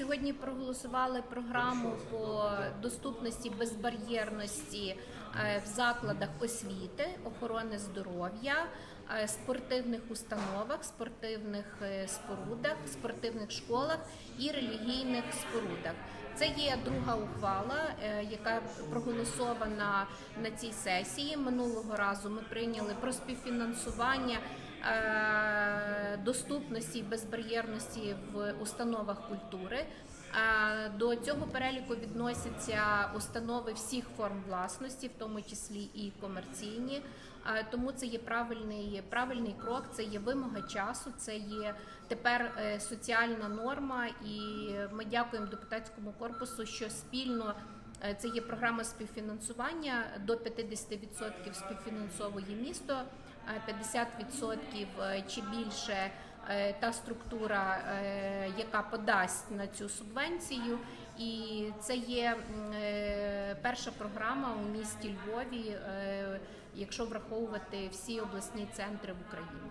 сьогодні проголосували програму по доступності безбар'єрності е, в закладах освіти, охорони здоров'я, е, спортивних установах, спортивних е, спорудах, спортивних школах і релігійних спорудах. Це є друга ухвала, яка проголосована на цій сесії. Минулого разу ми прийняли про співфінансування доступності і безбар'єрності в установах культури. Е, До цього переліку відносяться установи всіх форм власності, в тому числі і комерційні. Е, Тому це є правильний, правильний крок, це є вимога часу, це є тепер е, соціальна норма, і ми дякуємо депутатському корпусу, що спільно. е, Це є програма співфінансування до 50% співфінансовує місто, е, 50% е, чи більше е, та структура, е, яка подасть на цю субвенцію. І це є е, перша програма у місті Львові, е, якщо враховувати всі обласні центри в Україні.